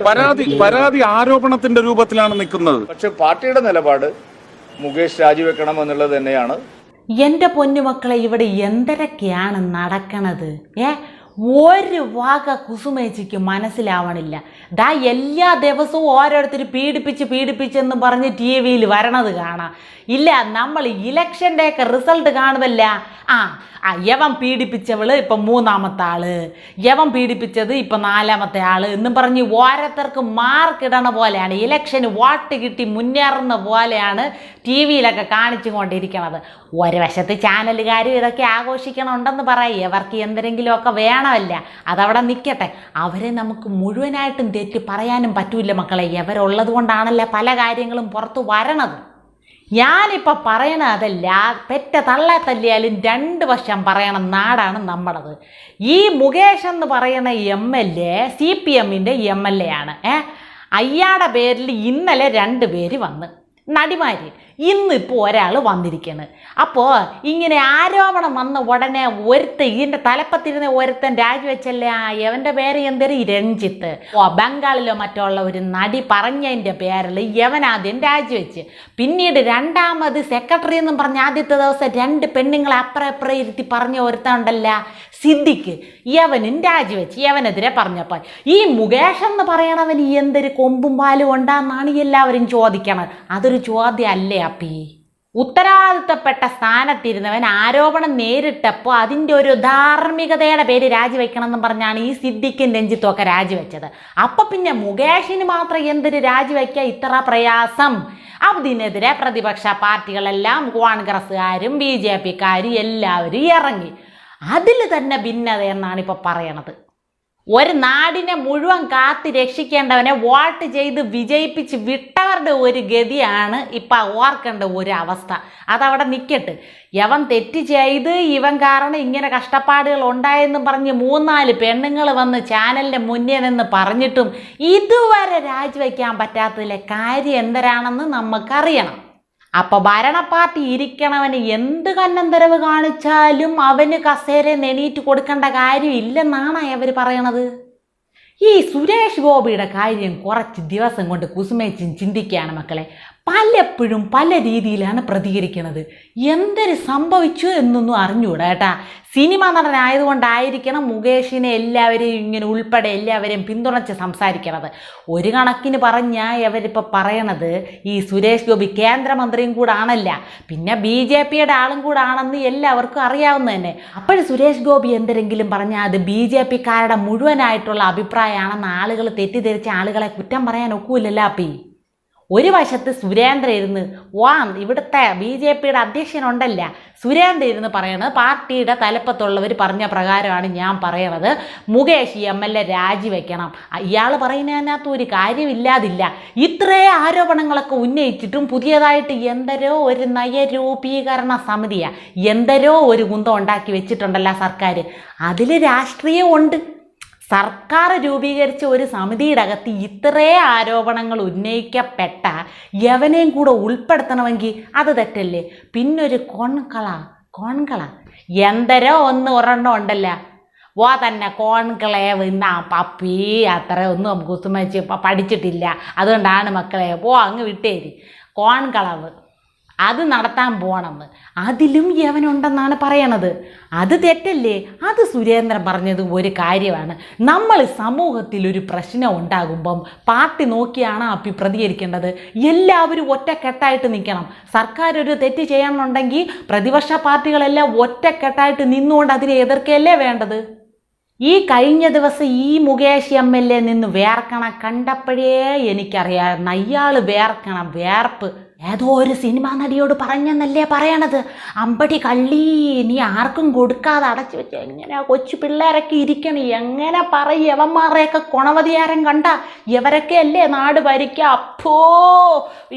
പരാതി പരാതി ആരോപണത്തിന്റെ രൂപത്തിലാണ് നിൽക്കുന്നത്. പക്ഷെ പാർട്ടിയുടെ നിലപാട് മുകേഷ് രാജിവെക്കണം എന്നുള്ളത് തന്നെയാണ്. എന്റെ പൊന്നുമക്കളെ ഇവിടെ എന്തരൊക്കെയാണ് നടക്കണത്? ഏ? ഒരു വാക കുസുമേച്ചിക്ക് മനസ്സിലാവണില്ല. ദാ എല്ലാ ദിവസവും ഓരോരുത്തർ പീഡിപ്പിച്ച് പീഡിപ്പിച്ചെന്ന് പറഞ്ഞ് ടി വിയിൽ വരണത് കാണാം. ഇല്ല നമ്മൾ ഇലക്ഷന്റെ ഒക്കെ റിസൾട്ട് കാണുമല്ല ആ ആ യവൻ പീഡിപ്പിച്ചവൾ ഇപ്പം മൂന്നാമത്തെ ആൾ. യവൻ പീഡിപ്പിച്ചത് ഇപ്പം നാലാമത്തെ ആൾ എന്ന് പറഞ്ഞ് ഓരോരുത്തർക്ക് മാർക്ക് ഇടണ പോലെയാണ്. ഇലക്ഷന് വോട്ട് കിട്ടി മുന്നേറുന്ന പോലെയാണ് ടി വിയിലൊക്കെ കാണിച്ചു കൊണ്ടിരിക്കണത് ഒരു വശത്ത് ചാനലുകാരും ഇതൊക്കെ ആഘോഷിക്കണമുണ്ടെന്ന് പറയാം. ഇവർക്ക് എന്തെങ്കിലുമൊക്കെ വേണമല്ല അതവിടെ നിൽക്കട്ടെ അവരെ നമുക്ക് മുഴുവനായിട്ടും തെറ്റ് പറയാനും പറ്റൂല മക്കളെ. എവരുള്ളത് കൊണ്ടാണല്ലേ പല കാര്യങ്ങളും പുറത്ത് വരണത്. ഞാനിപ്പോൾ പറയണ അതല്ല. പെറ്റ തള്ളെ തല്ലിയാലും രണ്ട് വശം പറയണ നാടാണ് നമ്മുടേത് ഈ മുകേഷ് എന്ന് പറയുന്ന M L A C P എമ്മിന്റെ എം എൽ എ ആണ്. ഏ? അയാളുടെ പേരിൽ ഇന്നലെ രണ്ട് പേര് വന്ന്. നടിമാര്. ഇന്ന് ഇപ്പോൾ ഒരാൾ വന്നിരിക്കുകയാണ് അപ്പോൾ ഇങ്ങനെ ആരോപണം വന്ന ഉടനെ ഒരുത്തൻ ഇതിന്റെ തലപ്പത്തിരുന്ന ഒരുത്തൻ രാജിവെച്ചല്ലേ? ആ യവന്റെ പേര് എന്തൊരു രഞ്ജിത്ത്. ഓ ബംഗാളിലോ മറ്റോ ഉള്ള ഒരു നടി പറഞ്ഞതിന്റെ പേരിൽ യവൻ ആദ്യം രാജിവെച്ച്. പിന്നീട് രണ്ടാമത് സെക്രട്ടറി എന്നും പറഞ്ഞ ആദ്യത്തെ ദിവസം രണ്ട് പെണ്ണുങ്ങളെ അപ്പുറം അപ്പുറം ഇരുത്തി പറഞ്ഞ ഒരുത്തൻ ഉണ്ടല്ല സിദ്ദിഖ്. യവനും രാജിവെച്ച് യവനെതിരെ പറഞ്ഞപ്പോൾ ഈ മുകേഷ് എന്ന് പറയണവന് എന്തൊരു കൊമ്പും പാലും ഉണ്ടാന്നാണ് എല്ലാവരും ചോദിക്കണത്. അതൊരു ചോദ്യം അല്ലേ അപ്പി. ഉത്തരവാദിത്തപ്പെട്ട സ്ഥാനത്തിരുന്നവൻ ആരോപണം നേരിട്ടപ്പോൾ അതിന്റെ ഒരു ധാർമ്മികതയുടെ പേര് രാജിവെക്കണം എന്ന് പറഞ്ഞാണ് ഈ സിദ്ദിഖും രഞ്ജിത്തും ഒക്കെ രാജിവെച്ചത്. അപ്പം പിന്നെ മുകേഷിന് മാത്രം എന്തൊരു രാജിവെക്കുക? ഇത്ര പ്രയാസം. അതിനെതിരെ പ്രതിപക്ഷ പാർട്ടികളെല്ലാം കോൺഗ്രസ്സുകാരും ബി ജെ പിക്കാരും എല്ലാവരും ഇറങ്ങി. അതിൽ തന്നെ ഭിന്നത എന്നാണ് ഇപ്പോൾ പറയണത്. ഒരു നാടിനെ മുഴുവൻ കാത്ത് രക്ഷിക്കേണ്ടവനെ വോട്ട് ചെയ്ത് വിജയിപ്പിച്ച് വിട്ടവരുടെ ഒരു ഗതിയാണ് ഇപ്പം ഓർക്കേണ്ട ഒരു അവസ്ഥ അതവിടെ നിൽക്കട്ടെ യവൻ തെറ്റ് ചെയ്ത് ഇവൻ കാരണം ഇങ്ങനെ കഷ്ടപ്പാടുകൾ ഉണ്ടായെന്ന് പറഞ്ഞ് മൂന്നാൽ പെണ്ണുങ്ങൾ വന്ന് ചാനലിന്റെ മുന്നേ നിന്ന് പറഞ്ഞിട്ടും ഇതുവരെ രാജിവെക്കാൻ പറ്റാത്തതിലെ കാര്യം എന്തരാണെന്ന് നമുക്കറിയണം അപ്പൊ ഭരണ പാർട്ടി ഇരിക്കണവന് എന്ത് കന്നന്തരവ് കാണിച്ചാലും അവന് കസേര നെണീറ്റ് കൊടുക്കേണ്ട കാര്യം ഇല്ലെന്നാണ് അവർ പറയണത്. ഈ സുരേഷ് ഗോപിയുടെ കാര്യം കുറച്ച് ദിവസം കൊണ്ട് കുസുമേച്ചും ചിന്തിക്കുകയാണ് മക്കളെ. പലപ്പോഴും പല രീതിയിലാണ് പ്രതികരിക്കുന്നത് എന്തൊരു സംഭവിച്ചു എന്നൊന്നും അറിഞ്ഞൂടാ കേട്ടാ. സിനിമ നടനായതുകൊണ്ടായിരിക്കണം മുകേഷിനെ എല്ലാവരെയും ഇങ്ങനെ ഉൾപ്പെടെ എല്ലാവരെയും പിന്തുണച്ച് സംസാരിക്കണത്. ഒരു കണക്കിന് പറഞ്ഞാൽ അവരിപ്പോൾ പറയണത് ഈ സുരേഷ് ഗോപി കേന്ദ്രമന്ത്രിയും കൂടെ ആണല്ല പിന്നെ ബി ജെ പിയുടെ ആളും കൂടെ ആണെന്ന് എല്ലാവർക്കും അറിയാവുന്ന തന്നെ അപ്പോഴും സുരേഷ് ഗോപി എന്തെങ്കിലും പറഞ്ഞാൽ അത് ബി ജെ പിക്കാരുടെ മുഴുവനായിട്ടുള്ള അഭിപ്രായമാണെന്ന് ആളുകൾ തെറ്റിദ്ധരിച്ച ആളുകളെ കുറ്റം പറയാൻ ഒക്കൂലല്ലോ ഒരു വശത്ത് സുരേന്ദ്ര ഇരുന്ന് വാ ഇവിടുത്തെ ബി ജെ പിയുടെ അധ്യക്ഷനുണ്ടല്ല. സുരേന്ദ്ര ഇരുന്ന് പറയണത് പാർട്ടിയുടെ തലപ്പത്തുള്ളവർ പറഞ്ഞ പ്രകാരമാണ് ഞാൻ പറയണത്. മുകേഷ് എം എൽ എ രാജിവെക്കണം. ഇയാൾ പറയുന്നതിനകത്ത് ഒരു കാര്യമില്ലാതില്ല. ഇത്രേ ആരോപണങ്ങളൊക്കെ ഉന്നയിച്ചിട്ടും പുതിയതായിട്ട് എന്തരോ ഒരു നയരൂപീകരണ സമിതിയാണ് എന്തരോ ഒരു കുന്തം ഉണ്ടാക്കി വെച്ചിട്ടുണ്ടല്ലോ സർക്കാർ അതിൽ രാഷ്ട്രീയമുണ്ട് സർക്കാർ രൂപീകരിച്ച ഒരു സമിതിയുടെ അകത്ത് ഇത്രേ ആരോപണങ്ങൾ ഉന്നയിക്കപ്പെട്ട യവനെയും കൂടെ ഉൾപ്പെടുത്തണമെങ്കിൽ അത് തെറ്റല്ലേ? പിന്നൊരു കോൺകള കോൺകള. എന്തരോ ഒന്ന് ഒരെണ്ണം ഉണ്ടല്ലോ. വാ തന്നെ കോൺകളെ വന്ന പപ്പി അത്ര ഒന്നും നമുക്ക് കുസുമച്ച് പഠിച്ചിട്ടില്ല. അതുകൊണ്ടാണ് മക്കളെ പോ അങ്ങ് വിട്ടേരി. കോൺകളവ്. അത് നടത്താൻ പോകണമെന്ന് അതിലും യവനുണ്ടെന്നാണ് പറയണത്. അത് തെറ്റല്ലേ? അത് സുരേന്ദ്രൻ പറഞ്ഞത് ഒരു കാര്യമാണ്. നമ്മൾ സമൂഹത്തിൽ ഒരു പ്രശ്നം ഉണ്ടാകുമ്പം പാർട്ടി നോക്കിയാണ് അപ്പി പ്രതികരിക്കേണ്ടത്. എല്ലാവരും ഒറ്റക്കെട്ടായിട്ട് നിൽക്കണം. സർക്കാർ ഒരു തെറ്റ് ചെയ്യണമെന്നുണ്ടെങ്കിൽ പ്രതിപക്ഷ പാർട്ടികളെല്ലാം ഒറ്റക്കെട്ടായിട്ട് നിന്നുകൊണ്ട് അതിനെ എതിർക്കുകയല്ലേ വേണ്ടത്? ഈ കഴിഞ്ഞ ദിവസം ഈ മുകേഷ് എം എൽ എ നിന്ന് വേർക്കണം കണ്ടപ്പോഴേ എനിക്കറിയാം അയാൾ വേർക്കണം വേർപ്പ് ഏതോ ഒരു സിനിമാ നടിയോട് പറഞ്ഞെന്നല്ലേ പറയണത്? അമ്പടി കള്ളി നീ ആർക്കും കൊടുക്കാതെ അടച്ചു വെച്ച് എങ്ങനെ കൊച്ചു പിള്ളേരൊക്കെ ഇരിക്കണം? എങ്ങനെ പറയും? യവന്മാരെയൊക്കെ കുണവതിയാരം കണ്ട ഇവരൊക്കെ അല്ലേ നാട് ഭരിക്കുക അപ്പോ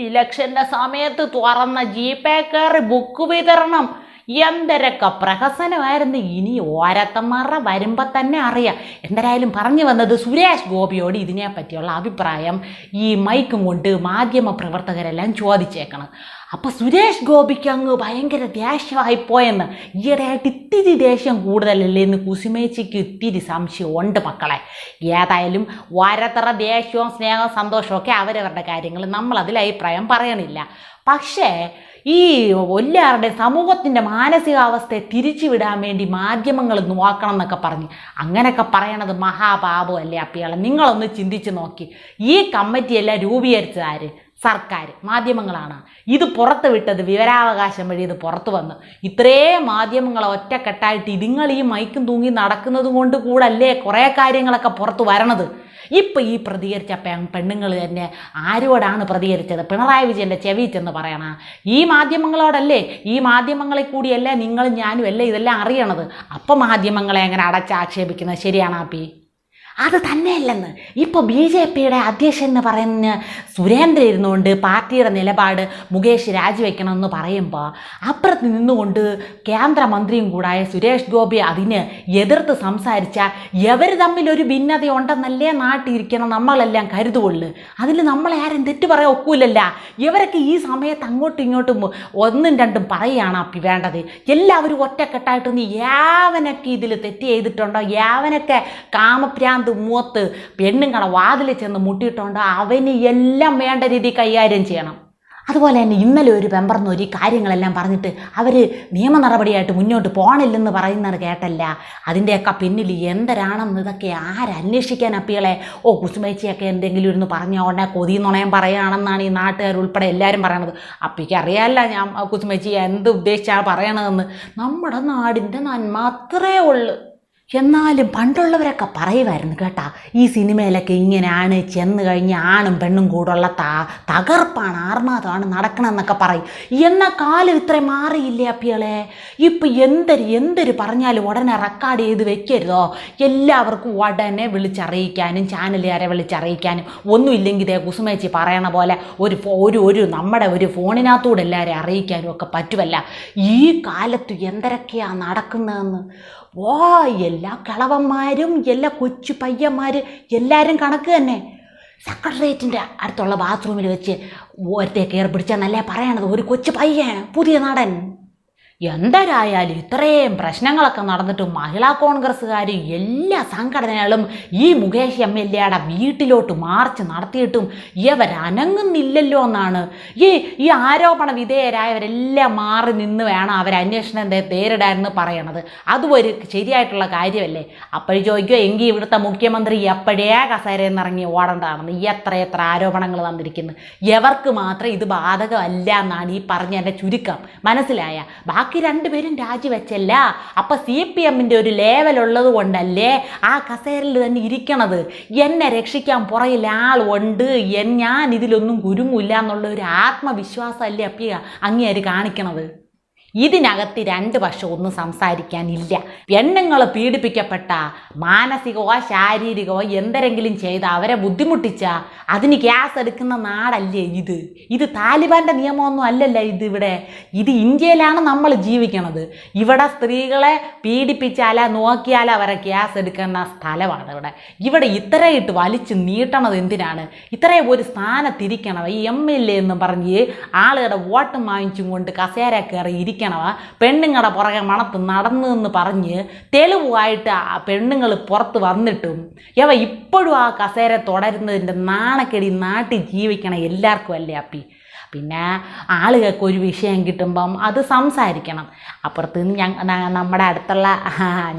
ഇലക്ഷന്റെ സമയത്ത് തുറന്ന ജീപ്പേ കയറി ബുക്ക് വിതരണം. എന്തരൊക്കെ പ്രഹസനമായിരുന്നു. ഇനി ഓരത്തന്മാരുടെ വരുമ്പോൾ തന്നെ അറിയാം. എന്തായാലും പറഞ്ഞു വന്നത് സുരേഷ് ഗോപിയോട് ഇതിനെപ്പറ്റിയുള്ള അഭിപ്രായം ഈ മൈക്കും കൊണ്ട് മാധ്യമ പ്രവർത്തകരെല്ലാം ചോദിച്ചേക്കണം. അപ്പൊ സുരേഷ് ഗോപിക്ക് അങ്ങ് ഭയങ്കര ദേഷ്യമായി പോയെന്ന് ഈയിടെയായിട്ട് ഇത്തിരി ദേഷ്യം കൂടുതലല്ലേ എന്ന് കുസുമേച്ചിക്ക് ഇത്തിരി സംശയം ഉണ്ട് മക്കളെ. ഏതായാലും വരത്തറ ദേഷ്യവും സ്നേഹവും സന്തോഷവും ഒക്കെ അവരവരുടെ കാര്യങ്ങൾ നമ്മൾ അതിൽ അഭിപ്രായം പറയണില്ല. പക്ഷേ ഈ എല്ലാവരുടെ സമൂഹത്തിന്റെ മാനസികാവസ്ഥയെ തിരിച്ചുവിടാൻ വേണ്ടി മാധ്യമങ്ങൾ നോക്കണം എന്നൊക്കെ പറഞ്ഞ് അങ്ങനെയൊക്കെ പറയണത് മഹാപാപം അല്ലേ അപ്പിയാളെ? നിങ്ങളൊന്ന് ചിന്തിച്ച് നോക്കി. ഈ കമ്മിറ്റിയെല്ലാം രൂപീകരിച്ചതാര് സർക്കാർ മാധ്യമങ്ങളാണ്. ഇത് പുറത്ത് വിട്ടത് വിവരാവകാശം വഴി ഇത് പുറത്തു വന്നു. ഇത്രയും മാധ്യമങ്ങൾ ഒറ്റക്കെട്ടായിട്ട് ഇതുങ്ങൾ ഈ മൈക്കും തൂങ്ങി നടക്കുന്നത് കൊണ്ട് കൂടല്ലേ കുറേ കാര്യങ്ങളൊക്കെ പുറത്ത് വരണത്? ഇപ്പം ഈ പ്രതികരിച്ച പെണ്ണുങ്ങൾ തന്നെ ആരോടാണ് പ്രതികരിച്ചത്? പിണറായി വിജയന്റെ ചെവി ചെന്ന് പറയണ ഈ മാധ്യമങ്ങളോടല്ലേ ഈ മാധ്യമങ്ങളിൽ കൂടിയല്ലേ നിങ്ങളും ഞാനും അല്ലേ ഇതെല്ലാം അറിയണത്? അപ്പം മാധ്യമങ്ങളെ എങ്ങനെ അടച്ചാക്ഷേപിക്കുന്നത്? ശരിയാണ് ആപ്പി അത് തന്നെയല്ലെന്ന്. ഇപ്പോൾ ബി ജെ പിയുടെ അധ്യക്ഷൻ എന്ന് പറയുന്ന സുരേന്ദ്രൻ ഇരുന്നുകൊണ്ട് പാർട്ടിയുടെ നിലപാട് മുകേഷ് രാജിവെക്കണമെന്ന് പറയുമ്പോൾ അപ്പുറത്ത് നിന്നുകൊണ്ട് കേന്ദ്രമന്ത്രിയും കൂടായ സുരേഷ് ഗോപി അതിന് എതിർത്ത് സംസാരിച്ച എവർ തമ്മിൽ ഒരു ഭിന്നത ഉണ്ടെന്നല്ലേ നാട്ടിരിക്കണം നമ്മളെല്ലാം കരുതുകൊള്ളു അതിൽ നമ്മളെ ആരും തെറ്റ് പറയാൻ ഒക്കൂലല്ല. ഇവരൊക്കെ ഈ സമയത്ത് അങ്ങോട്ടും ഇങ്ങോട്ടും ഒന്നും രണ്ടും പറയുകയാണ് അപ്പി വേണ്ടത്. എല്ലാവരും ഒറ്റക്കെട്ടായിട്ട് നീ യാവനൊക്കെ ഇതിൽ തെറ്റ് ചെയ്തിട്ടുണ്ടോ? യാവനൊക്കെ കാമഭ്രാന്ത് മൂത്ത് പെണ്ണുങ്ങളെ വാതിൽ ചെന്ന് മുട്ടിയിട്ടുണ്ട് അവന് എല്ലാം വേണ്ട രീതി കൈകാര്യം ചെയ്യണം. അതുപോലെ തന്നെ ഇന്നലെ ഒരു പെമ്പർന്ന് ഒരു കാര്യങ്ങളെല്ലാം പറഞ്ഞിട്ട് അവർ നിയമ നടപടിയായിട്ട് മുന്നോട്ട് പോകണില്ലെന്ന് പറയുന്നത് കേട്ടല്ല. അതിന്റെയൊക്കെ പിന്നിൽ എന്തരാണെന്ന് ഇതൊക്കെ ആരന്വേഷിക്കാൻ അപ്പികളെ? ഓ കുസുമേച്ചിയൊക്കെ എന്തെങ്കിലും ഇരുന്ന് പറഞ്ഞ ഉടനെ കൊതി നുണയം പറയുകയാണെന്നാണ് ഈ നാട്ടുകാർ ഉൾപ്പെടെ എല്ലാവരും പറയണത്. അപ്പിക്ക് അറിയാമല്ല ഞാൻ കുസുമേച്ചി എന്ത് ഉദ്ദേശിച്ചാണ് പറയണതെന്ന്. നമ്മുടെ നാടിന്റെ നന്മ അത്രേ ഉള്ളു. എന്നാലും പണ്ടുള്ളവരൊക്കെ പറയുമായിരുന്നു കേട്ടാ ഈ സിനിമയിലൊക്കെ ഇങ്ങനെയാണ് ചെന്ന് കഴിഞ്ഞ് ആണും പെണ്ണും കൂടുള്ള ത തകർപ്പാണ് ആർമാദമാണ് നടക്കണമെന്നൊക്കെ പറയും. എന്നാൽ കാലം ഇത്ര മാറിയില്ലേ അപ്പികളെ? ഇപ്പം എന്തൊരു എന്തൊരു പറഞ്ഞാലും ഉടനെ റെക്കോർഡ് ചെയ്ത് വെക്കരുതോ? എല്ലാവർക്കും ഉടനെ വിളിച്ചറിയിക്കാനും ചാനലുകാരെ വിളിച്ചറിയിക്കാനും. ഒന്നുമില്ലെങ്കിൽ ഇതേ കുസുമേച്ചി പറയണ പോലെ ഒരു ഒരു ഒരു നമ്മുടെ ഒരു ഫോണിനകത്തൂടെ എല്ലാവരെയും അറിയിക്കാനും ഒക്കെ പറ്റുമല്ല ഈ കാലത്ത് എന്തൊക്കെയാണ് നടക്കുന്നതെന്ന്? ഓ എല്ലാ കളവന്മാരും എല്ലാ കൊച്ചു പയ്യന്മാർ എല്ലാവരും കണക്ക് തന്നെ. സെക്രട്ടേറിയറ്റിന്റെ അടുത്തുള്ള ബാത്റൂമിൽ വെച്ച് ഒരുത്തെ കയറി പിടിച്ചാൽ നല്ല പറയണത്? ഒരു കൊച്ചു പയ്യാണ് പുതിയ നടൻ. എന്തരായാലും ഇത്രയും പ്രശ്നങ്ങളൊക്കെ നടന്നിട്ട് മഹിളാ കോൺഗ്രസ്സുകാരും എല്ലാ സംഘടനകളും ഈ മുകേഷ് എം എൽ എയുടെ വീട്ടിലോട്ട് മാർച്ച് നടത്തിയിട്ടും ഇവരനങ്ങുന്നില്ലല്ലോ എന്നാണ്. ഈ ഈ ആരോപണ വിധേയരായവരെല്ലാം മാറി നിന്ന് വേണം അവർ അന്വേഷണം നേരിടാനെന്ന് പറയണത്. അതും ഒരു ശരിയായിട്ടുള്ള കാര്യമല്ലേ? അപ്പോഴും ചോദിക്കുമോ എങ്കിൽ ഇവിടുത്തെ മുഖ്യമന്ത്രി എപ്പോഴേ കസേരയിൽ നിന്ന് ഇറങ്ങി ഓടേണ്ടതാണെന്ന് എത്ര എത്ര ആരോപണങ്ങൾ വന്നിരിക്കുന്നു. എവർക്ക് മാത്രം ഇത് ബാധകമല്ല എന്നാണ് ഈ പറഞ്ഞ എന്റെ ചുരുക്കം. മനസ്സിലായ? ബാക്കി രണ്ടുപേരും രാജിവെച്ചല്ല. അപ്പം സി പി എമ്മിന്റെ ഒരു ലേവലുള്ളത് കൊണ്ടല്ലേ ആ കസേരയിൽ തന്നെ ഇരിക്കണത്. എന്നെ രക്ഷിക്കാൻ പുറകിൽ ആളുണ്ട്. എൻ ഞാൻ ഇതിലൊന്നും കുരുങ്ങില്ല എന്നുള്ള ഒരു ആത്മവിശ്വാസമല്ലേ അപ്പിയ അങ്ങേര് കാണിക്കണത്? ഇതിനകത്ത് രണ്ട് പക്ഷം ഒന്നും സംസാരിക്കാനില്ല. പെണ്ണുങ്ങൾ പീഡിപ്പിക്കപ്പെട്ട മാനസികമോ ശാരീരികമോ എന്തെങ്കിലും ചെയ്ത് അവരെ ബുദ്ധിമുട്ടിച്ച അതിന് ഗ്യാസ് എടുക്കുന്ന നാടല്ലേ ഇത്? ഇത് താലിബാന്റെ നിയമമൊന്നും അല്ലല്ല ഇത് ഇവിടെ? ഇത് ഇന്ത്യയിലാണ് നമ്മൾ ജീവിക്കണത്. ഇവിടെ സ്ത്രീകളെ പീഡിപ്പിച്ചാല നോക്കിയാൽ അവരെ ഗ്യാസ് എടുക്കുന്ന സ്ഥലമാണ് ഇവിടെ. ഇവിടെ ഇത്രയിട്ട് വലിച്ച് നീട്ടണത് എന്തിനാണ്? ഇത്രയും ഒരു സ്ഥാനത്തിരിക്കണം ഈ എം എൽ എ എന്ന് പറഞ്ഞ് ആളുകളുടെ വോട്ട് വാങ്ങിച്ചും കൊണ്ട് കസേര കയറി ഇരിക്കണവ. പെണ്ണുങ്ങളുടെ പുറകെ മണത്ത് നടന്നു എന്ന് പറഞ്ഞ് തെളിവായിട്ട് ആ പെണ്ണുങ്ങൾ പുറത്ത് വന്നിട്ടും യവ ഇപ്പോഴും ആ കസേര തുടരുന്നതിന്റെ നാണക്കെടി നാട്ടിൽ ജീവിക്കണ എല്ലാവർക്കും അല്ലേ അപ്പി? പിന്നെ ആളുകൾക്ക് ഒരു വിഷയം കിട്ടുമ്പം അത് സംസാരിക്കണം. അപ്പുറത്ത് നിന്ന് ഞങ്ങ നമ്മുടെ അടുത്തുള്ള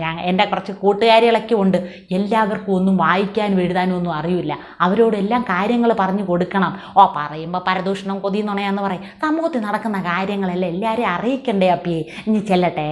ഞാൻ എന്റെ കുറച്ച് കൂട്ടുകാരികളൊക്കെ ഉണ്ട്. എല്ലാവർക്കും ഒന്നും വായിക്കാനും എഴുതാനും ഒന്നും അറിയില്ല. അവരോടെല്ലാം കാര്യങ്ങൾ പറഞ്ഞു കൊടുക്കണം. ഓ പറയുമ്പോൾ പരദൂഷണം കൊതി നുണയാന്ന് പറയും. സമൂഹത്തിൽ നടക്കുന്ന കാര്യങ്ങളെല്ലാം എല്ലാവരെയും അറിയിക്കണ്ടേ അപ്പിയെ? ഇനി ചെല്ലട്ടെ.